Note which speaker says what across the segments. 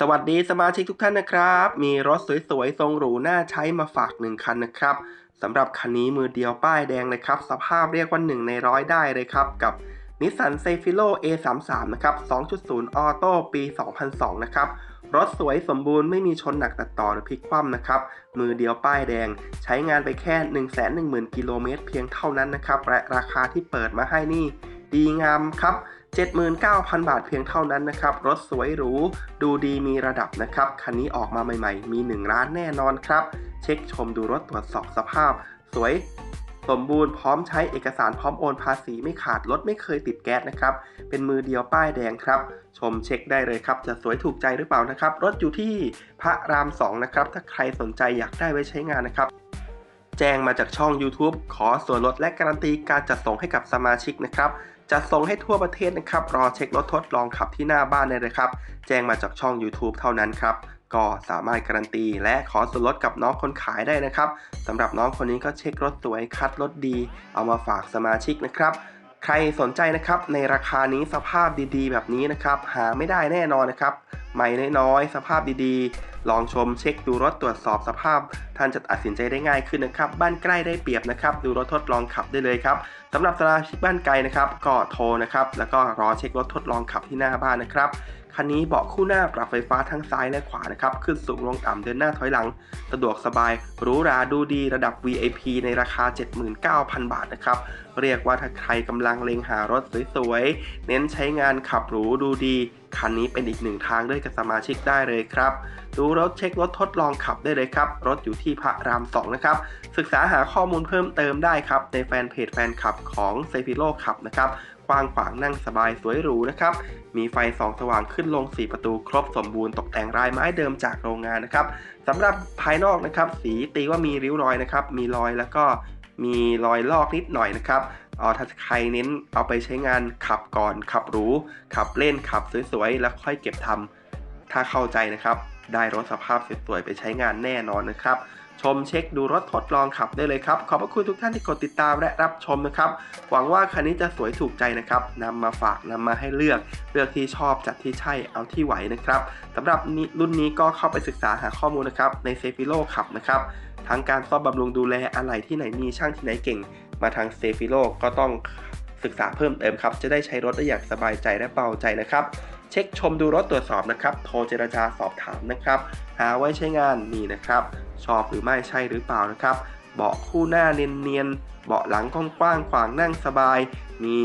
Speaker 1: สวัสดีสมาชิกทุกท่านนะครับ มีรถสวยๆ ทรงหรูน่าใช้มาฝากหนึ่งคันนะครับสำหรับคันนี้มือเดียวป้ายแดงเลยครับ สภาพเรียกว่าหนึ่งในร้อยได้เลยครับ กับ Nissan c e f i l o A33 นะครับ 2.0 ออโต้ปี 2002 นะครับ รถสวยสมบูรณ์ไม่มีชนหนักตัดต่อหรือพลิกคว่ำนะครับ มือเดียวป้ายแดง ใช้งานไปแค่ 110,000 กิโลเมตรเพียงเท่านั้นนะครับ และราคาที่เปิดมาให้นี่ ดีงามครับ 79,000 บาทเพียงเท่านั้นนะครับ รถสวยหรู ดูดีมีระดับนะครับ คันนี้ออกมาใหม่ๆ มี 1 ร้านแน่นอนครับ เช็คชมดูรถตรวจสอบสภาพ สวยสมบูรณ์พร้อมใช้เอกสารพร้อมโอนภาษีไม่ขาดรถไม่เคยติดแก๊สนะครับ เป็นมือเดียวป้ายแดงครับ ชมเช็คได้เลยครับ จะสวยถูกใจหรือเปล่านะครับ รถอยู่ที่พระราม 2 นะครับ ถ้าใครสนใจอยากได้ไว้ใช้งานนะครับแจ้งมาจากช่อง YouTube ขอส่วนลดและการันตีการจัดส่งให้กับสมาชิกนะครับ จัดส่งให้ทั่วประเทศนะครับ รอเช็ครถทดลองขับที่หน้าบ้านได้เลยครับ แจ้งมาจากช่อง YouTube เท่านั้นครับ ก็สามารถการันตีและขอส่วนลดกับน้องคนขายได้นะครับสำหรับน้องคนนี้ก็เช็ครถสวยคัดรถดี เอามาฝากสมาชิกนะครับใครสนใจนะครับในราคานี้สภาพดีๆ แบบนี้นะครับ หาไม่ได้แน่นอนนะครับ ใหม่น้อยๆ สภาพดีๆ ลองชมเช็คดูรถตรวจสอบสภาพ ท่านจะตัดสินใจได้ง่ายขึ้นนะครับ บ้านใกล้ได้เปรียบนะครับ ดูรถทดลองขับได้เลยครับสำหรับสมาชิกบ้านไกลนะครับก็โทรนะครับแล้วก็รอเช็ครถทดลองขับที่หน้าบ้านนะครับคันนี้เบาะคู่หน้าปรับไฟฟ้าทั้งซ้ายและขวานะครับ ขึ้นสูงลงต่ำเดินหน้าถอยหลัง สะดวกสบายหรูหราดูดีระดับ VIP ในราคา 79,000 บาทนะครับ เรียกว่าถ้าใครกำลังเล็งหารถสวยๆ เน้นใช้งานขับหรูดูดี คันนี้เป็นอีกหนึ่งทางด้วยกับสมาชิกได้เลยครับ ดูรถเช็ครถทดลองขับได้เลยครับ รถอยู่ที่พระราม 2 นะครับ ศึกษาหาข้อมูลเพิ่มเติมได้ครับ ในแฟนเพจแฟนคลับของเซฟิโลขับนะครับกว้างขวางนั่งสบายสวยหรูนะครับ มีไฟสองสว่างขึ้นลง 4 ประตูครบสมบูรณ์ตกแต่งลายไม้เดิมจากโรงงานนะครับสำหรับภายนอกนะครับ สีตีว่ามีริ้วรอยนะครับ มีรอยแล้วก็มีรอยลอกนิดหน่อยนะครับ เอาถ้าใครเน้นเอาไปใช้งานขับก่อน ขับหรูขับเล่นขับสวยๆ แล้วค่อยเก็บทำถ้าเข้าใจนะครับ ได้รถสภาพสวยๆไปใช้งานแน่นอนนะครับ ชมเช็คดูรถทดลองขับได้เลยครับ ขอบพระคุณทุกท่านที่กดติดตามและรับชมนะครับ หวังว่าคันนี้จะสวยถูกใจนะครับนำมาฝากนำมาให้เลือก เลือกที่ชอบจัดที่ใช่เอาที่ไหวนะครับสำหรับนี้รุ่นนี้ก็เข้าไปศึกษาหาข้อมูลนะครับในเซฟิโลขับนะครับทั้งการซ่อมบำรุงดูแลอะไรที่ไหนมีช่างที่ไหนเก่ง มาทางเซฟิโลก็ต้องศึกษาเพิ่มเติมครับ จะได้ใช้รถได้อย่างสบายใจและเบาใจนะครับ เช็คชมดูรถตรวจสอบนะครับ โทรเจรจาสอบถามนะครับ หาไว้ใช้งานนี่นะครับ ชอบหรือไม่ใช่หรือเปล่านะครับ เบาะคู่หน้าเนียนๆ เบาะหลังกว้างๆขวางนั่งสบาย มี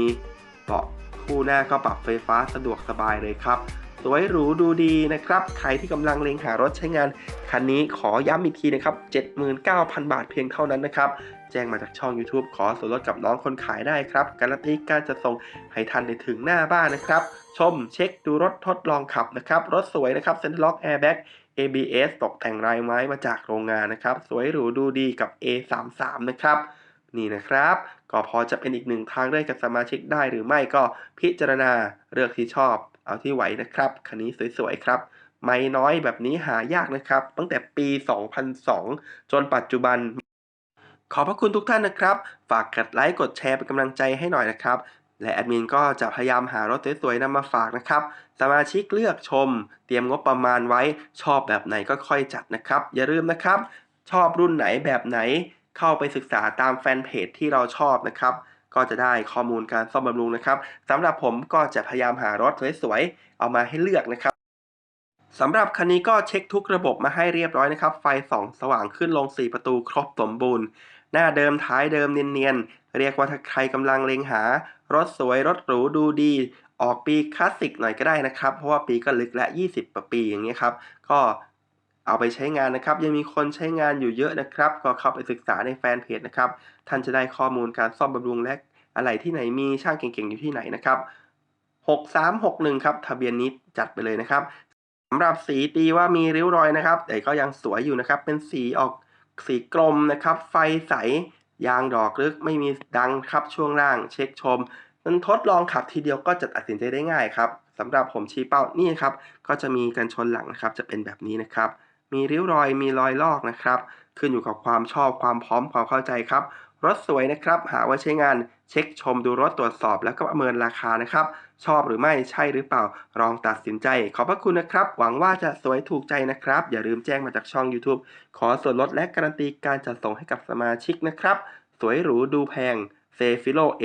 Speaker 1: เบาะคู่หน้าก็ปรับไฟฟ้าสะดวกสบายเลยครับ สวยหรูดูดีนะครับ ใครที่กำลังเล็งหารถใช้งาน คันนี้ขอย้ำอีกทีนะครับ 79,000 บาทเพียงเท่านั้นนะครับ แจ้งมาจากช่อง YouTube ขอส่วนลดกับน้องคนขายได้ครับ การันตีการจะส่งให้ทันในถึงหน้าบ้านนะครับ ชมเช็คดูรถทดลองขับนะครับ รถสวยนะครับเซ็นทรัลล็อกแอร์แบ็ก ABS ตกแต่งลายไม้มาจากโรงงานนะครับ สวยหรูดูดีกับ A33 นะครับนี่นะครับ ก็พอจะเป็นอีกหนึ่งทางเลือกกับสมาชิกได้หรือไม่ก็พิจารณาเลือกที่ชอบ เอาที่ไหวนะครับคันนี้สวยๆครับ ไม่น้อยแบบนี้หายากนะครับ ตั้งแต่ปี 2002 จนปัจจุบัน ขอบพระคุณทุกท่านนะครับ ฝากกดไลค์กดแชร์เป็นกำลังใจให้หน่อยนะครับ และแอดมินก็จะพยายามหารถสวยๆนำมาฝากนะครับ สมาชิกเลือกชม เตรียมงบประมาณไว้ชอบแบบไหนก็ค่อยจัดนะครับ อย่าลืมนะครับ ชอบรุ่นไหนแบบไหน เข้าไปศึกษาตามแฟนเพจที่เราชอบนะครับ ก็จะได้ข้อมูลการซ่อมบำรุงนะครับสำหรับผมก็จะพยายามหารถสวยๆเอามาให้เลือกนะครับสำหรับคันนี้ก็เช็คทุกระบบมาให้เรียบร้อยนะครับ ไฟส่องสว่างขึ้นลง 4 ประตูครบสมบูรณ์ หน้าเดิมท้ายเดิมเนียนๆ เรียกว่าถ้าใครกำลังเล็งหา รถสวยรถหรูดูดี ออกปีคลาสสิกหน่อยก็ได้นะครับ เพราะว่าปีก็ลึกและ 20กว่าปีอย่างเงี้ยครับ ก็ เอาไปใช้งานนะครับ ยังมีคนใช้งานอยู่เยอะนะครับ ก็เข้าไปศึกษาในแฟนเพจนะครับ ท่านจะได้ข้อมูลการซ่อมบำรุงและอะไรที่ไหนมีช่างเก่งๆ อยู่ที่ไหนนะครับ 6361 ครับ ทะเบียนนี้จัดไปเลยนะครับสำหรับสีตีว่ามีริ้วรอยนะครับ แต่ก็ยังสวยอยู่นะครับ เป็นสีออกสีกลมนะครับ ไฟใส ยางดอกลึกไม่มีดังครับช่วงล่าง เช็คชมมันทดลองขับทีเดียวก็จะตัดสินใจได้ง่ายครับสำหรับผมชี้เป้านี่ครับ ก็จะมีกันชนหลังนะครับ จะเป็นแบบนี้นะครับ มีริ้วรอยมีรอยลอกนะครับ ขึ้นอยู่กับความชอบความพร้อมความเข้าใจครับ รถสวยนะครับ หาไว้ใช้งานเช็คชมดูรถตรวจสอบแล้วก็ประเมินราคานะครับ ชอบหรือไม่ใช่หรือเปล่าลองตัดสินใจ ขอบพระคุณนะครับ หวังว่าจะสวยถูกใจนะครับ อย่าลืมแจ้งมาจากช่อง YouTube ขอส่วนลดและการันตีการจัดส่งให้กับสมาชิกนะครับ สวยหรูดูแพงเซฟิโลเอ